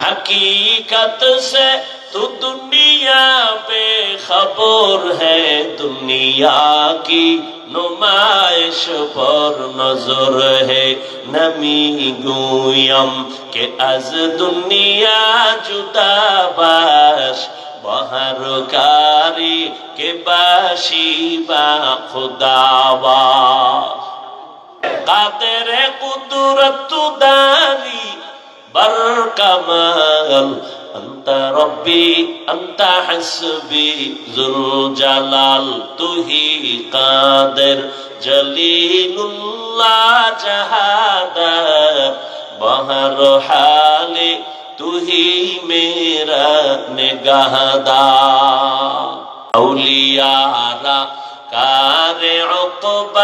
হকীকত তো দুনিয়া পে খবর হুনিয়া কি নুমাইশ পর নজর হমি গুয়ম কে আজ দুনিয়া জুতা বাস বহার কারি কে বাসি বা খুদাবাস কাতের কুদুর তু দারি বর কমল অন্ত রব্বি অন্ত হসবি জুল জালাল তুহি কাদের জলিলুল্লাহ জাহাদা, বহর হালে তুহি মেরা নিগাহদা। আউলিয়ারা কারে উকবা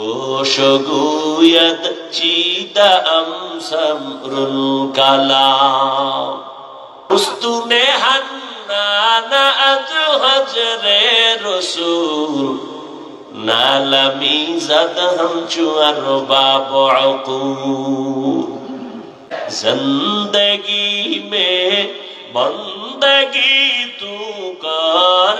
وشقويت شيت أم سمر الكلام أستن حنان أز حجر رسول نال ميزد همچو أرباب عقول زندگی میں بندگی تو کا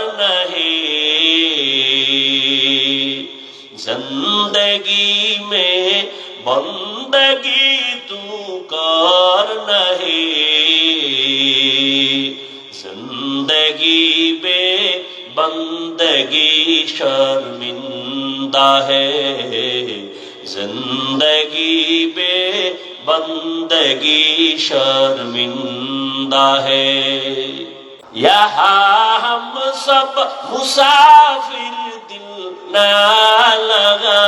বন্দগি তু কর নহি? জিন্দগি বে বন্দগি শর্মিন্দা হে। জিন্দগি বে বন্দগি শর্মিন্দা হে। یہاں ہم سب مسافر دل نہ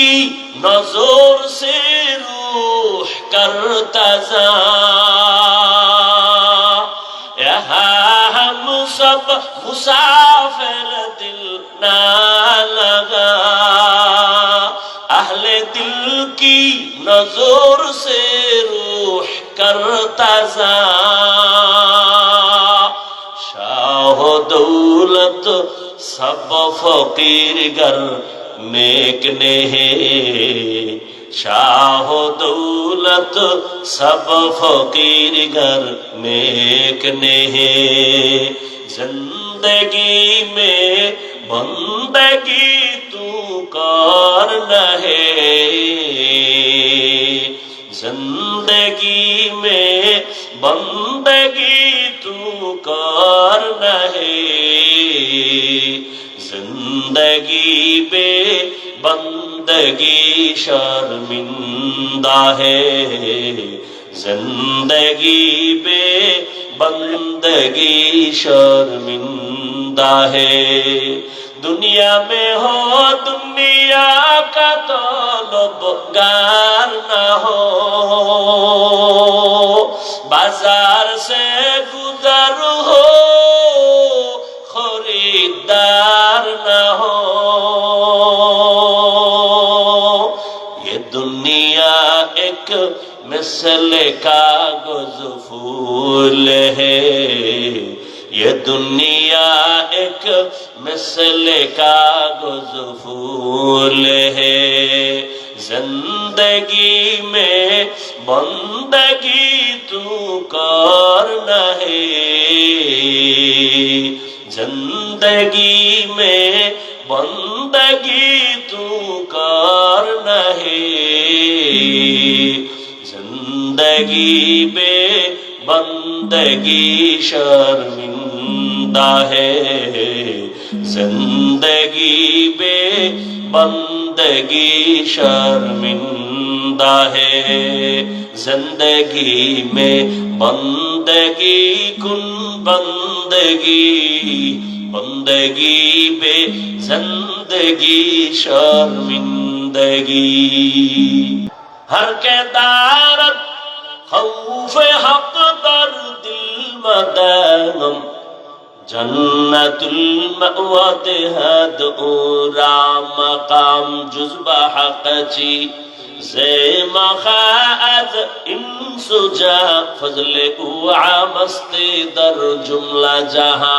کی نظر سے روح کر تزا ہم سب مسافر دل نہ لگا اہل دل کی نظر سے روح کر تزا شاہ دولت سب فقیر گر نیک شاہ و دولت سب فقیر گھر نیک نے زندگی میں بندگی تو کار ہے زندگی میں بندگی تو کار نہ ہے زندگی بے زندگی شرمندہ ہے زندگی بے بندگی شرمندہ ہے دنیا میں ہو دنیا کا تو لب گار نہ ہو مثل کا گزفول ہے۔ یہ دنیا ایک مثل کاغذ گزفول ہے۔ زندگی میں بندگی تو کار نہ ہے زندگی میں بندگی تو کار نہ ہے بندگی بے بندگی شرمندہ ہے۔ زندگی بے بندگی شرمندہ ہے۔ زندگی میں بندگی کن بندگی بندگی بے زندگی شرمندگی۔ ہر کے دارت হৌফে হকদার দিল মদানম, জন্নাতুল মাওয়া দেহাদ ওরা মাকাম জুজবা হাকাচি সে মখাজ ইনসুজা ফজলে উআ মস্তি দর জুমলা জাহা।